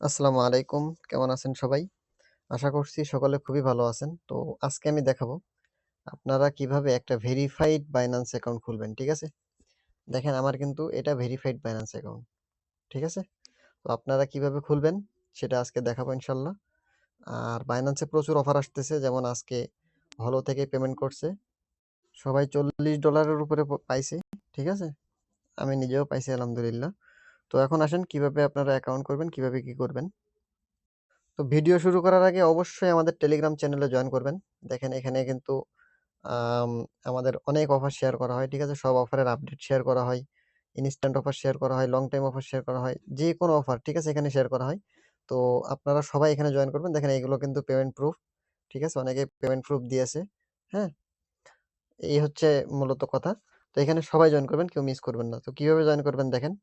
আসসালামু আলাইকুম। কেমন আছেন সবাই? আশা করছি সকলে খুবই ভালো আছেন। তো আজকে আমি দেখাবো আপনারা কীভাবে একটা ভেরিফাইড বাইন্যান্স অ্যাকাউন্ট খুলবেন। ঠিক আছে? দেখেন আমার কিন্তু এটা ভেরিফাইড বাইন্যান্স অ্যাকাউন্ট। ঠিক আছে? তো আপনারা কীভাবে খুলবেন সেটা আজকে দেখাবো ইনশাল্লাহ আর বাইন্যান্সে প্রচুর অফার আসতেছে, যেমন আজকে হলো থেকে পেমেন্ট করছে। সবাই চল্লিশ ডলারের উপরে পাইছে। ঠিক আছে? আমি নিজেও পাইছি, আলহামদুলিল্লাহ। তো এখন আসেন কীভাবে আপনারা অ্যাকাউন্ট করবেন, কীভাবে কি করবেন। তো ভিডিও শুরু করার আগে অবশ্যই আমাদের টেলিগ্রাম চ্যানেলে জয়েন করবেন। দেখেন এখানে কিন্তু আমাদের অনেক অফার শেয়ার করা হয়। ঠিক আছে? সব অফারের আপডেট শেয়ার করা হয়। ইনস্ট্যান্ট অফার শেয়ার করা হয়, লং টাইম অফার শেয়ার করা হয়। যে কোনো অফার ঠিক আছে? এখানে শেয়ার করা হয়। তো আপনারা সবাই এখানে জয়েন করবেন। দেখেন এগুলো কিন্তু পেমেন্ট প্রুফ। ঠিক আছে? অনেকে পেমেন্ট প্রুফ দিয়েছে। হ্যাঁ? এই হচ্ছে মূলত কথা। তো এখানে সবাই জয়েন করবেন, কেউ মিস করবেন না। তো কীভাবে জয়েন করবেন দেখেন।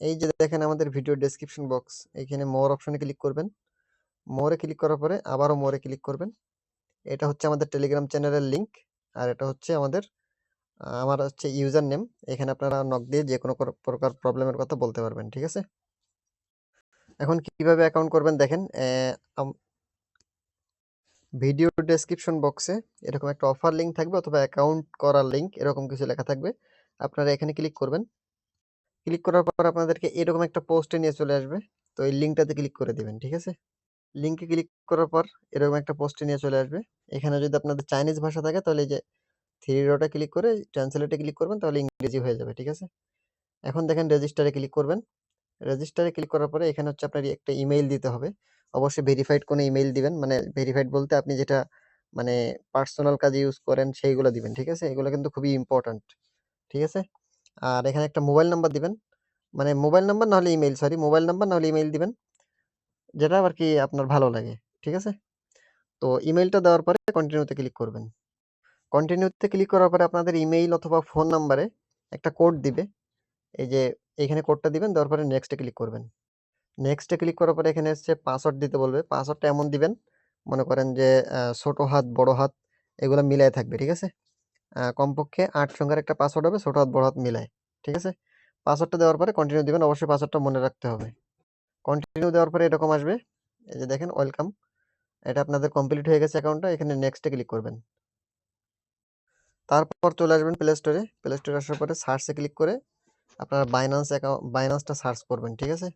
এই যে দেখেন আমাদের ভিডিও ডেসক্রিপশন বক্স। এখানে মোর অপশনে ক্লিক করবেন। মোরে ক্লিক করার পরে আবারও মোরে ক্লিক করবেন। এটা হচ্ছে আমাদের টেলিগ্রাম চ্যানেলের লিঙ্ক আর এটা হচ্ছে আমাদের আমার হচ্ছে ইউজার নেম। এখানে আপনারা নক দিয়ে যে কোনো প্রকার প্রবলেমের কথা বলতে পারবেন। ঠিক আছে? এখন কীভাবে অ্যাকাউন্ট করবেন দেখেন। ভিডিও ডেসক্রিপশন বক্সে এরকম একটা অফার লিঙ্ক থাকবে অথবা অ্যাকাউন্ট করার লিঙ্ক এরকম কিছু লেখা থাকবে। আপনারা এখানে ক্লিক করবেন। ক্লিক করার পর আপনাদেরকে এরকম একটা পোস্টে নিয়ে চলে আসবে। তো এই লিঙ্কটাতে ক্লিক করে দিবেন। ঠিক আছে? লিংকে ক্লিক করার পর এরকম একটা পোস্টে নিয়ে চলে আসবে। এখানে যদি আপনাদের চাইনিজ ভাষা থাকে, তাহলে এই যে থ্রি ডটে ক্লিক করে ট্রান্সলেটে ক্লিক করবেন, তাহলে ইংরেজি হয়ে যাবে। ঠিক আছে? এখন দেখেন রেজিস্টারে ক্লিক করবেন। রেজিস্টারে ক্লিক করার পরে এখানে হচ্ছে আপনার একটা ইমেইল দিতে হবে। অবশ্যই ভেরিফাইড কোনো ইমেইল দিবেন। মানে ভেরিফাইড বলতে আপনি যেটা মানে পার্সোনাল কাজে ইউজ করেন সেইগুলো দিবেন। ঠিক আছে? এগুলো কিন্তু খুবই ইম্পোর্টেন্ট। ঠিক আছে? আর এখানে একটা মোবাইল নাম্বার দিবেন। মানে মোবাইল নাম্বার না হলে ইমেইল সরি মোবাইল নাম্বার না হলে ইমেইল দিবেন। যেটা আর কি আপনার ভালো লাগে। ঠিক আছে? তো ইমেইলটা দেওয়ার পরে কন্টিনিউতে ক্লিক করবেন। কন্টিনিউতে ক্লিক করার পরে আপনাদের ইমেইল অথবা ফোন নাম্বারে একটা কোড দিবে। এই যে এখানে কোডটা দিবেন দেওয়ার পরে নেক্সট ক্লিক করবেন। নেক্সট ক্লিক করার পরে এখানে হচ্ছে পাসওয়ার্ড দিতে বলবে। পাসওয়ার্ডটা এমন দিবেন মনে করেন যে ছোট হাত, বড় হাত এগুলো মিলায় থাকবে। ঠিক আছে? কমপক্ষে আট সংখ্যার একটা পাসওয়ার্ড হবে ছোট হাত, বড় হাত মিলায়। ঠিক আছে? পাসওয়ার্ডটা দেওয়ার পরে কন্টিনিউ দেবেন অবশ্যই পাসওয়ার্ডটা মনে রাখতে হবে। কন্টিনিউ দেওয়ার পরে এরকম আসবে। এই যে দেখেন ওয়েলকাম। এটা আপনাদের কমপ্লিট হয়ে গেছে অ্যাকাউন্টটা। এখানে নেক্সট ক্লিক করবেন। তারপর চলে আসবেন প্লে স্টোরে। প্লে স্টোরে আসার পরে সার্চ ক্লিক করে আপনারা বাইন্যান্স অ্যাকাউন্ট বাইন্যান্সটা সার্চ করবেন। ঠিক আছে?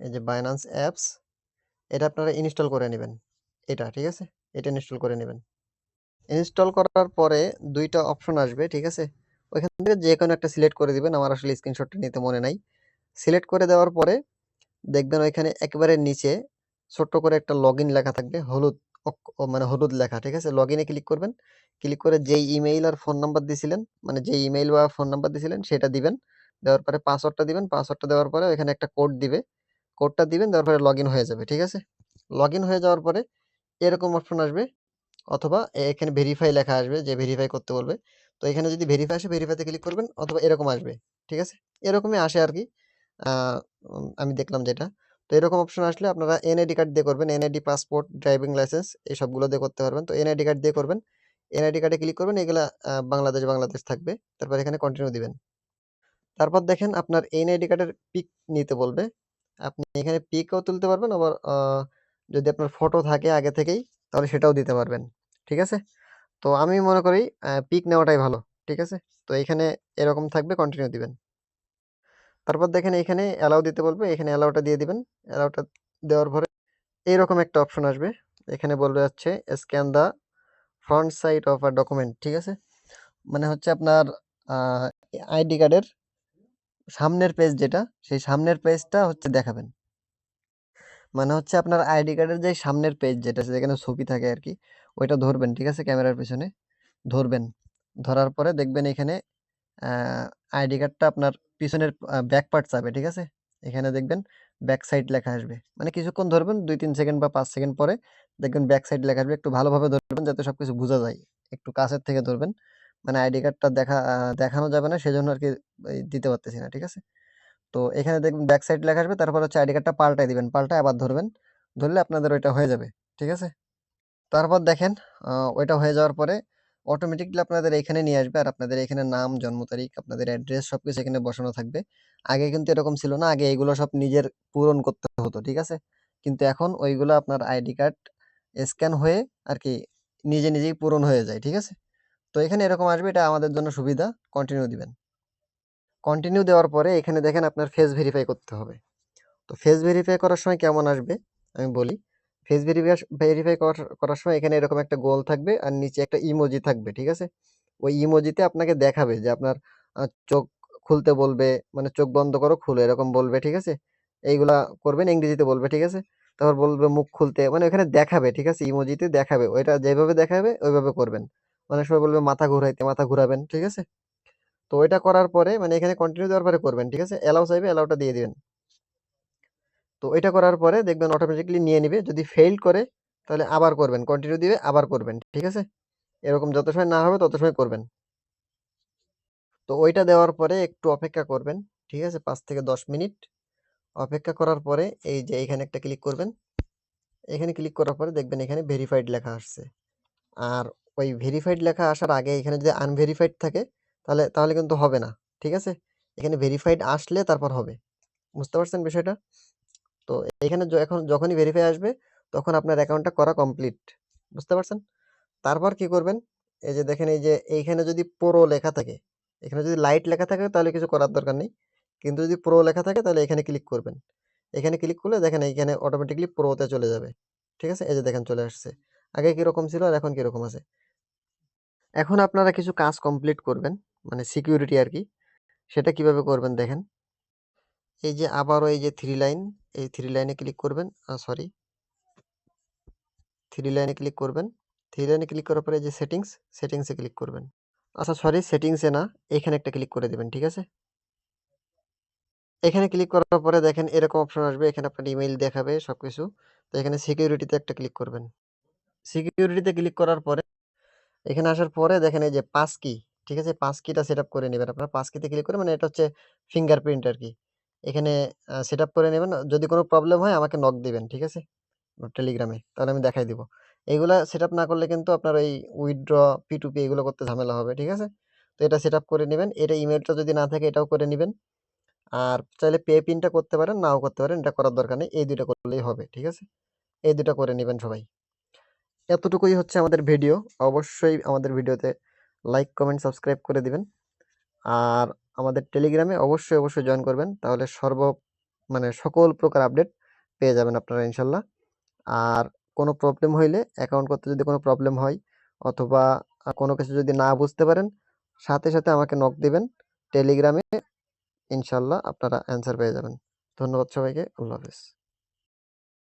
এই যে বাইন্যান্স অ্যাপস এটা আপনারা ইনস্টল করে নেবেন এটা ঠিক আছে? এটা ইনস্টল করে নিবেন। ইনস্টল করার পরে দুইটা অপশন আসবে। ঠিক আছে? ওইখান থেকে যে কোনো একটা সিলেক্ট করে দিবেন। আমার আসলে স্ক্রিনশটটা নিতে মনে নাই। সিলেক্ট করে দেওয়ার পরে দেখবেন ওইখানে একেবারে নিচে ছোট্ট করে একটা লগইন লেখা থাকবে। হলুদ মানে হলুদ লেখা। ঠিক আছে? লগইনে ক্লিক করবেন। ক্লিক করে যেই ইমেইল আর ফোন নাম্বার দিয়েছিলেন মানে যেই ইমেইল বা ফোন নাম্বার দিয়েছিলেন সেটা দিবেন। দেওয়ার পরে পাসওয়ার্ডটা দিবেন। পাসওয়ার্ডটা দেওয়ার পরে ওইখানে একটা কোড দিবে। কোডটা দিবেন, দেওয়ার পরে লগইন হয়ে যাবে। ঠিক আছে? লগইন হয়ে যাওয়ার পরে এরকম অপশন আসবে অথবা এখানে ভেরিফাই লেখা আসবে যে ভেরিফাই করতে বলবে। তো এখানে যদি ভেরিফাই আসে ভেরিফাইতে ক্লিক করবেন অথবা এরকম আসবে। ঠিক আছে? এরকমই আসে আরকি। আ উম আমি দেখলাম যেটা। তো এরকম অপশন আসলে আপনারা এনআইডি কার্ড দিয়ে করবেন। এনআইডি, পাসপোর্ট, ড্রাইভিং লাইসেন্স এই সবগুলো দিয়ে করতে পারবেন। তো এনআইডি কার্ড দিয়ে করবেন। এনআইডি কার্ডে ক্লিক করবেন এগুলা বাংলাদেশ, বাংলাদেশ থাকবে। তারপর এখানে কন্টিনিউ দিবেন। তারপর দেখেন আপনার এনআইডি কার্ডের পিক নিতে বলবে। আপনি এখানে পিকও তুলতে পারবেন আবার যদি আপনার ফটো থাকে আগে থেকেই তাহলে সেটাও দিতে পারবেন। ঠিক আছে? তো আমি মনে করি পিক নেওয়াটাই ভালো। ঠিক আছে? তো এখানে এরকম থাকবে কন্টিনিউ দিবেন। তারপর দেখেন এখানে অ্যালাউ দিতে বলবে। এখানে অ্যালাউটা দিয়ে দিবেন। অ্যালাউটা দেওয়ার পরে এরকম একটা অপশন আসবে। এখানে বলবে হচ্ছে scan the front side of a document. ঠিক আছে? মানে হচ্ছে আপনার আইডি কার্ডের সামনের পেজ যেটা, সেই সামনের পেজটা হচ্ছে দেখাবেন। মানে হচ্ছে আপনার আইডি কার্ডের যে সামনের পেজ যেটা যেখানে ছবি থাকে আর কি ওইটা ধরবেন। ঠিক আছে? ক্যামেরার পিছনে ধরবেন। ধরার পরে দেখবেন এখানে আইডি কার্ডটা আপনার পিছনের ব্যাক পার্ট চাবে। ঠিক আছে? এখানে দেখবেন ব্যাক সাইড লেখা আসবে। মানে কিছুক্ষণ ধরবেন ২-৩ সেকেন্ড বা পাঁচ সেকেন্ড পরে দেখবেন ব্যাক সাইড লেখা আসবে। একটু ভালোভাবে ধরবেন যাতে সবকিছু বোঝা যায়। একটু কাছের থেকে ধরবেন। মানে আইডি কার্ডটা দেখা দেখানো যাবে না, সেজন্য আর কি দিতে পারতেছি না। ঠিক আছে? তো এখানে দেখবেন ব্যাক সাইড লেখা আসবে। তারপর হচ্ছে আইডি কার্ডটা পাল্টায় দিবেন। পাল্টায় আবার ধরবেন। ধরলে আপনাদের ওইটা হয়ে যাবে। ঠিক আছে? তারপর দেখেন ওইটা হয়ে যাওয়ার পরে অটোমেটিকলি আপনাদের এখানে নিয়ে আসবে আর আপনাদের এখানে নাম, জন্ম তারিখ, আপনাদের অ্যাড্রেস সবকিছু এখানে বসানো থাকবে। আগে কিন্তু এরকম ছিল না। আগে এগুলো সব নিজের পূরণ করতে হতো। ঠিক আছে? কিন্তু এখন ওইগুলো আপনার আইডি কার্ড স্ক্যান হয়ে আর কি নিজে, নিজেই পূরণ হয়ে যায়। ঠিক আছে? তো এখানে এরকম আসবে এটা আমাদের জন্য সুবিধা। কন্টিনিউ দিবেন। কন্টিনিউ দেওয়ার পরে এখানে দেখেন আপনার ফেস ভেরিফাই করতে হবে। তো ফেস ভেরিফাই করার সময় কেমন আসবে আমি বলি। ফেস ভেরিফাই ভেরিফাই করার সময় এখানে এরকম একটা গোল থাকবে আর নিচে একটা ইমোজি থাকবে। ঠিক আছে? ওই ইমোজিতে আপনাকে দেখাবে যে আপনার চোখ খুলতে বলবে, মানে চোখ বন্ধ করো, খুলো এরকম বলবে। ঠিক আছে? এইগুলা করবেন ইংরেজিতে বলবে। ঠিক আছে? তারপর বলবে মুখ খুলতে মানে ওখানে দেখাবে। ঠিক আছে? ইমোজিতে দেখাবে। ওইটা যেভাবে দেখাবে ওইভাবে করবেন। অনেক সময় বলবে মাথা ঘুরাইতে, মাথা ঘুরাবেন। ঠিক আছে? তো ওইটা করার পরে মানে এখানে কন্টিনিউ দেওয়ার পরে করবেন। ঠিক আছে? অ্যালাউ চাইবে, অ্যালাউটা দিয়ে দিবেন। তো এটা করার পরে দেখবেন অটোমেটিক্যালি নিয়ে নিবে। যদি ফেইল করে তাহলে আবার করবেন। কন্টিনিউ দিবে আবার করবেন। ঠিক আছে? এরকম যত সময় না হবে তত সময় করবেন। তো ওইটা দেওয়ার পরে একটু অপেক্ষা করবেন। ঠিক আছে? পাঁচ থেকে ১০ মিনিট। অপেক্ষা করার পরে এই যে এখানে একটা ক্লিক করবেন। এখানে ক্লিক করার পরে দেখবেন এখানে ভেরিফাইড লেখা আসছে। আর ওই ভেরিফাইড লেখা আসার আগে এখানে যদি আনভেরিফাইড থাকে তাহলে তাহলে কিন্তু হবে না। ঠিক আছে? এখানে ভেরিফাইড আসলে তারপর হবে। বুঝতে পারছেন বিষয়টা? তো এখানে এখন যখনই ভেরিফাই আসবে তখন আপনার অ্যাকাউন্টটা করা কমপ্লিট। বুঝতে পারছেন? তারপর কি করবেন? এই যে দেখেন এই যে এইখানে যদি প্রো লেখা থাকে, এখানে যদি লাইট লেখা থাকে তাহলে কিছু করার দরকার নেই। কিন্তু যদি প্রো লেখা থাকে তাহলে এখানে ক্লিক করবেন। এখানে ক্লিক করলে দেখেন এইখানে অটোমেটিকলি প্রোতে চলে যাবে। ঠিক আছে? এই যে দেখেন চলে আসছে। আগে কীরকম ছিল আর এখন কীরকম আছে। এখন আপনারা কিছু কাজ কমপ্লিট করবেন। মানে সিকিউরিটি আর কি সেটা কীভাবে করবেন দেখেন। এই যে আবারও এই যে থ্রি লাইন, এই থ্রি লাইনে ক্লিক করবেন। সরি। থ্রি লাইনে ক্লিক করবেন। থ্রি লাইনে ক্লিক করার পরে যে সেটিংস, সেটিংসে ক্লিক করবেন। আচ্ছা সরি সেটিংসে না, এখানে একটা ক্লিক করে দেবেন ঠিক আছে? এখানে ক্লিক করার পরে দেখেন এরকম অপশন আসবে। এখানে আপনার ইমেইল দেখাবে সব কিছু তো এখানে সিকিউরিটিতে একটা ক্লিক করবেন। সিকিউরিটিতে ক্লিক করার পরে এখানে আসার পরে দেখেন এই যে পাস কি, ঠিক আছে? পাস কিটা সেটআপ করে নেবেন আপনারা। পাস কিতে ক্লিক করে মানে এটা হচ্ছে ফিঙ্গারপ্রিন্ট আর কি এখানে সেট সেটআপ করে নেবেন যদি কোনো প্রবলেম হয় আমাকে নক দিবেন। ঠিক আছে? টেলিগ্রামে। তাহলে আমি দেখাই দিব। এগুলা সেটআপ না করলে কিন্তু আপনার ওই উইথড্র, P2P এগুলো করতে ঝামেলা হবে। ঠিক আছে? তো এটা সেটআপ করে নিবেন। এটা ইমেলটা যদি না থাকে এটাও করে নেবেন আর চাইলে পে পিনটা করতে পারেন, নাও করতে পারেন। এটা করার দরকার নেই। এই ২ টা করলেই হবে। ঠিক আছে? এই ২ টা করে নেবেন সবাই। এতটুকুই হচ্ছে আমাদের ভিডিও। অবশ্যই আমাদের ভিডিওতে লাইক, কমেন্ট, সাবস্ক্রাইব করে দিবেন। আর আমাদের টেলিগ্রামে অবশ্যই, অবশ্যই জয়েন করবেন। তাহলে সর্ব মানে সকল প্রকার আপডেট পেয়ে যাবেন আপনারা ইনশাআল্লাহ। আর কোনো প্রবলেম হইলে অ্যাকাউন্ট করতে যদি কোনো প্রবলেম হয় অথবা কোনো কিছু যদি না বুঝতে পারেন সাথে, সাথে আমাকে নক দিবেন। টেলিগ্রামে ইনশাআল্লাহ আপনারা অ্যান্সার পেয়ে যাবেন। ধন্যবাদ সবাইকে। আল্লাহ হাফেজ।